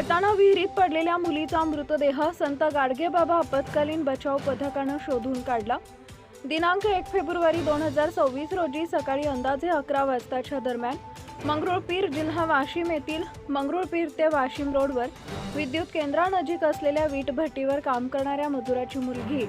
खेळताना विहिरीत पडलेल्या मुलीचा मृतदेह संत गाडगेबाबा आपत्कालीन बचाव पथकानं शोधून काढला. दिनांक एक फेब्रुवारी दोन हजार सव्वीस रोजी सकाळी अंदाजे अकरा वाजताच्या दरम्यान मंगरुळपीर जिल्हा वाशिम येथील मंगरुळपीर ते वाशिम रोडवर विद्युत केंद्रानजीक असलेल्या वीट भट्टीवर काम करणाऱ्या मजुराची मुलगी.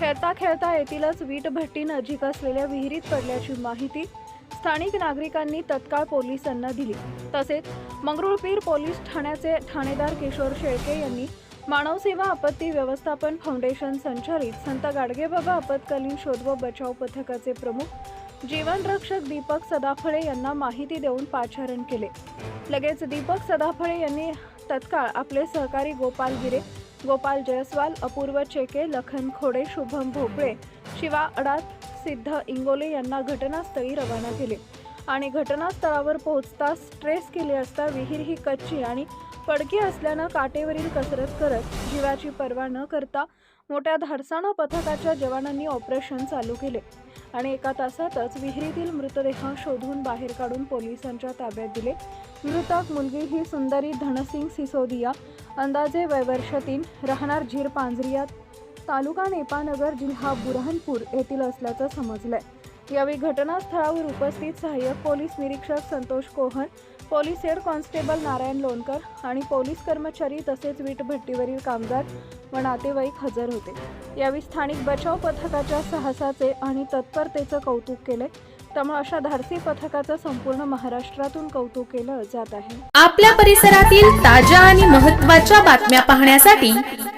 खेळता खेळता येथीलच वीट भट्टी नजीक असलेल्या विहिरीत पडल्याची माहिती स्थानिक नागरिकांनी तत्काळ पोलिसांना दिली. तसेच मंगरुळपीर पोलीस ठाण्याचे ठाणेदार किशोर शेळके यांनी मानवसेवा आपत्ती व्यवस्थापन फाउंडेशन संचालित संत गाडगेबाबा आपत्कालीन शोध व बचाव पथकाचे प्रमुख जीवनरक्षक दीपक सदाफळे यांना माहिती देऊन पाचारण केले. लगेच दीपक सदाफळे यांनी तत्काळ आपले सहकारी गोपाल गिरे गोपाल जयस्वाल अपूर्व चेके लखन खोडे शुभम भोपळे शिवा अडात सिद्ध इंगोले यांना घटनास्थळी रवाना केले. आणि घटनास्थळावर पोहोचताच ट्रेस केले असता विहीर ही कच्ची आणि पडकी असल्यानं काटेवरील कसरत करत जीवाची पर्वा न करता मोठ्या धाडसानं पथकाच्या जवानांनी ऑपरेशन चालू केले. आणि एका तासातच विहिरीतील मृतदेह शोधून बाहेर काढून पोलिसांच्या ताब्यात दिले. मृतक मुलगी ही सुंदरी धनसिंग सिसोदिया अंदाजे वयवर्ष तीन राहणार झीर पांजरिया तालुका नेपानगर जिल्हा बुरहानपूर येथील असल्याचं समजलंय. यावेळी घटनास्थळावर उपस्थित सहाय्यक पोलीस निरीक्षक Santosh Kohan police head constable Narayan Lonkar आणि पोलीस कर्मचारी तसेच वीटभट्टीवरील कामगार व नातेवाईक हजर होते. यावेळी स्थानिक बचाव पथकाच्या साहसाचे आणि तत्परतेचं कौतुक केले त्यामुळे अशा धाडसी पथकाचं संपूर्ण महाराष्ट्रातून कौतुक केलं जात आहे. आपल्या परिसरातील ताज्या आणि महत्त्वाच्या बातम्या पाहण्यासाठी